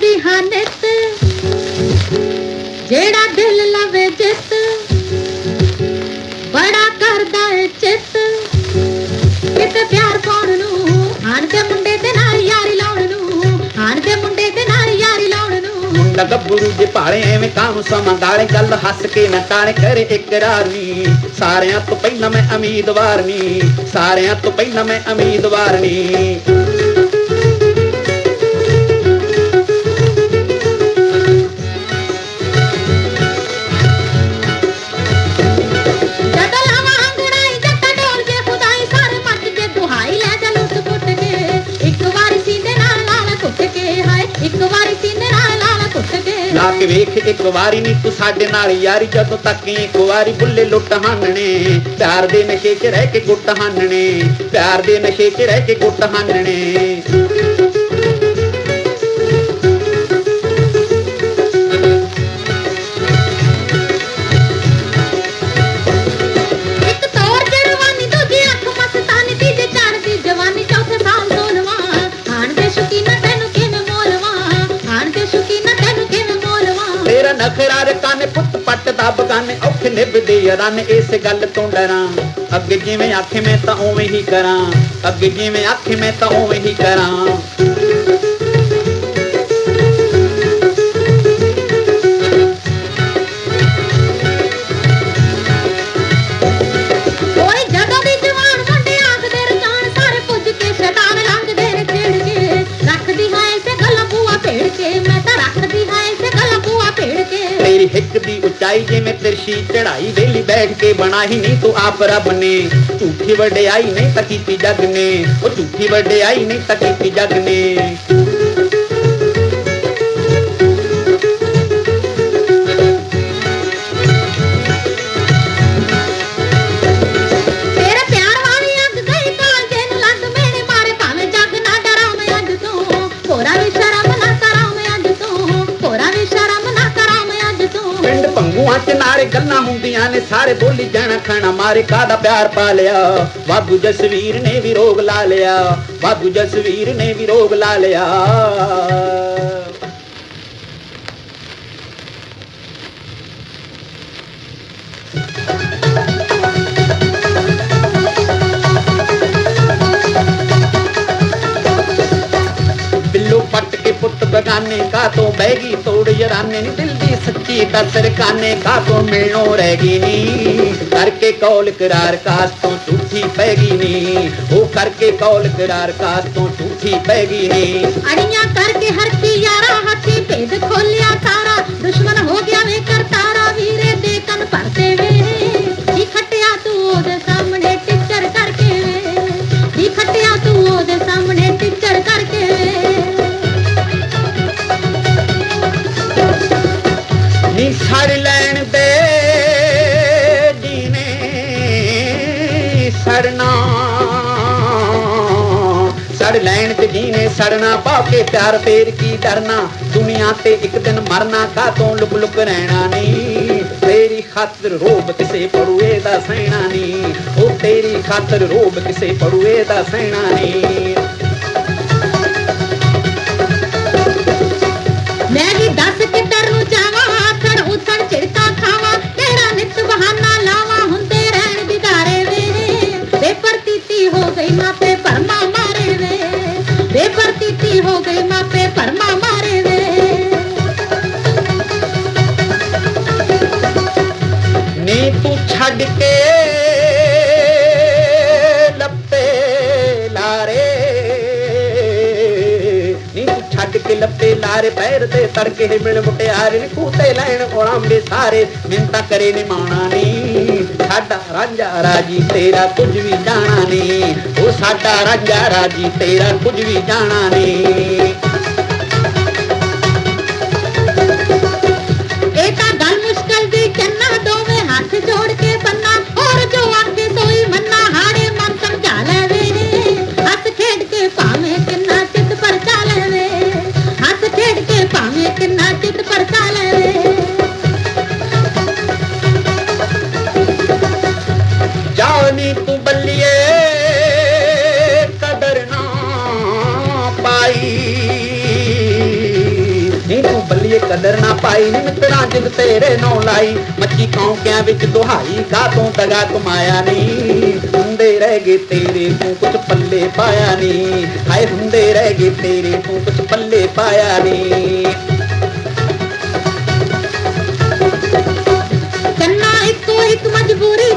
ਦੀ ਹਾਨਤ, ਜਿਹੜਾ ਦਿਲ ਲਵੇ ਜਿੱਤ, ਬੜਾ ਕਰਦਾ ਏ ਚਿੱਤ। ਕਿਤੇ ਪਿਆਰ ਪਾਉਣ ਨੂੰ ਮੁੰਡੇ ਦੇ ਨਾਲ ਯਾਰੀ ਲਾਉਣ ਨੂੰ ਦੇ ਮੁੰਡੇ ਦੇ ਨਾਲ ਯਾਰੀ ਲਾਉਣ ਨੂੰ। ਨਾ ਗੱਭਰੂ ਦੇ ਭਾਰੇ ਐਵੇਂ ਕਾਮ ਸਮੰਦਾਲੇ ਗੱਲ? ਹੱਸ ਕੇ ਨਾ ਤਾਰੇ ਕਰੇ ਇਕਰਾਰ ਸਾਰਿਆਂ ਤੋਂ ਪਹਿਲਾਂ ਮੈਂ ਉਮੀਦਵਾਰ ਨੀ, ਸਾਰਿਆਂ ਤੋਂ ਪਹਿਲਾਂ ਮੈਂ ਉਮੀਦਵਾਰ ਨੀ। ਇੱਕ ਵਾਰੀ ਸੀਨੇ ਨਾਲ ਲਾਲ ਕੁੱਟ ਕੇ ਲਾ ਕੇ ਵੇਖ, ਇੱਕ ਵਾਰੀ ਨੀ ਤੂੰ ਸਾਡੇ ਨਾਲ ਯਾਰੀ, ਜਦੋਂ ਤੱਕ ਇੱਕ ਵਾਰੀ ਬੁੱਲੇ ਲੁੱਟ ਹਾਨਣੇ। ਪਿਆਰ ਦੇ ਨਸ਼ੇ 'ਚ ਰਹਿ ਕੇ ਗੁੱਟ ਹਾਨਣੇ, ਪਿਆਰ ਦੇ ਨਸ਼ੇ 'ਚ ਰਹਿ ਕੇ ਗੁੱਟ ਹਾਨਣੇ। ਤੇਰਾ ਨਖਰਾ ਪੁੱਤ ਪੱਟ ਦਾ ਬਗਾਨੇ, ਔਖੇ ਨਿਭਦੇ ਰਨ, ਇਸ ਗੱਲ ਤੋਂ ਡਰਾਂ। ਅੱਗੇ ਜਿਵੇਂ ਆਖੇ ਮੈਂ ਤਾਂ ਉਵੇਂ ਹੀ ਕਰਾਂ। ਅੱਗ ਜਿਵੇਂ ਆਖੇ ਮੈਂ ਤਾਂ ਉਵੇਂ ਹੀ ਕਰਾਂ। ਦੀ ਉਚਾਈ ਜਿਵੇਂ ਤਿਰਸ਼ੀ ਚੜਾਈ ਵੇਲੀ ਬੈਠ ਕੇ ਬਣਾਈ ਨਹੀਂ ਤੂੰ ਆਪ ਰੱਬ ਨੇ। ਝੂਠੀ ਵਡਿਆਈ ਨਹੀਂ ਤਾਂ ਕੀਤੀ ਜੱਗ ਨੇ। ਉਹ ਝੂਠੀ ਵਡਿਆਈ ਨਹੀਂ ਤਾਂ ਕੀਤੀ ਜੱਗ ਨੇ। ਤੇਰੇ ਪਿਆਰ ਪਿੰਡ ਚ ਨਾਰੇ ਗੱਲਾਂ ਹੁੰਦੀਆਂ ਨੇ, ਸਾਰੇ ਬੋਲੀ ਜਾਣਾ ਖਾਣਾ ਮਾਰੇ ਕਾਦਾ ਪਿਆਰ ਪਾ ਲਿਆ? ਬਾਬੂ ਜਸਵੀਰ ਨੇ ਵੀ ਰੋਗ ਲਾ ਲਿਆ ਬਾਬੂ ਜਸਵੀਰ ਨੇ ਵੀ ਰੋਗ ਲਾ ਲਿਆ। ਪੁੱਤ ਕਾ ਤੋਂ ਬਹਿ ਗਈ? ਤੋੜ ਯਰਾਨੇ ਦਿਲ ਦੀ ਸੱਚੀ ਦਸਰ ਕਾਨੇ ਕਾ ਤੋਂ ਮਿਲਣੋਂ ਰਹਿ ਗਈ ਨੀ? ਕਰਕੇ ਕੌਲ ਕਰਾਰ ਕਾਸ ਤੋਂ ਝੂਠੀ ਪੈ ਗਈ ਨੀ? ਉਹ ਕਰਕੇ ਕੌਲ ਕਰਾਰ ਕਾਸ ਤੋਂ ਝੂਠੀ ਪੈ ਗਈ ਨੀ? ਅੜੀਆਂ ਕਰਕੇ ਹਰ ਯਾਰਾ ਹੱਥੀ ਭੇਦ ਖੋਲਿਆ ਤਾਰਾ ਸੜਨਾ ਸੜ ਲੈਣ ਤੇ ਜੀਨੇ ਸੜਨਾ, ਪਾ ਕੇ ਪਿਆਰ ਫੇਰ ਕੀ ਡਰਨਾ? ਦੁਨੀਆ ਤੇ ਇੱਕ ਦਿਨ ਮਰਨਾ ਕਾ ਤੋਂ ਲੁਕ ਲੁਕ ਰਹਿਣਾ ਨਹੀਂ ਤੇਰੀ ਖਾਤਰ ਰੋਬ ਕਿਸੇ ਪੜੂਏ ਦਾ ਸਹਿਣਾ ਨਹੀਂ ਉਹ ਤੇਰੀ ਖਾਤਰ ਰੋਬ ਕਿਸੇ ਪੜੂਏ ਦਾ ਸਹਿਣਾ ਨਹੀਂ ਗਈ ਮਾਪੇ ਪਰਮਾ ਮਾਰੇ ਵੇ। ਬੇਪਰਤੀਤੀ ਹੋ ਗਈ ਮਾਪੇ ਪਰਮਾ ਮਾਰੇ ਵੇ। ਨੀ ਤੂੰ ਛੱਡ ਕੇ ਲੱਪੇ ਲਾਰੇ। ਨੀ ਤੂੰ ਛੱਡ ਕੇ ਲੱਪੇ ਲਾਰੇ, ਪੈਰ ਤੇ ਤੜਕੇ ਮਿਲ ਮੁਟਿਆਰੇ। ਨੀ ਕੂਤੇ ਲੈਣ ਕੋਲਾਂਬੇ ਸਾਰੇ। ਮਿੰਤਾ ਕਰੇ ਨੀ ਮਾਣਾ ਨੀ। ਸਾਡਾ ਰਾਂਝਾ ਰਾਜੀ, ਤੇਰਾ ਕੁਝ ਵੀ ਜਾਣਾ ਨੀ ਉਹ ਸਾਡਾ ਰਾਂਝਾ ਰਾਜੀ, ਤੇਰਾ ਕੁਝ ਵੀ ਜਾਣਾ ਨੀ ਜੇ ਕਦਰ ਨਾ ਪਾਈ ਨੀ ਮਿੱਤਰਾਂ ਜਿੰਦ ਤੇਰੇ ਨੋ ਲਾਈ। ਮੱਛੀ ਕੌਂਕਿਆਂ ਵਿੱਚ ਦੁਹਾਈ ਕਾ ਤੂੰ ਤਗਾ ਕਮਾਇਆ ਨਹੀਂ ਹੁੰਦੇ ਰਹਿ ਗਏ ਤੇਰੇ ਤੂੰ ਕੁਝ ਪੱਲੇ ਪਾਇਆ ਨੀ। ਹਾਏ, ਹੁੰਦੇ ਰਹਿ ਗਏ ਤੇਰੇ ਤੂੰ ਕੁਝ ਪੱਲੇ ਪਾਇਆ ਨਹੀਂ ਕੰਨਾ ਇੱਕੋ ਇੱਕ ਮਜਬੂਰੀ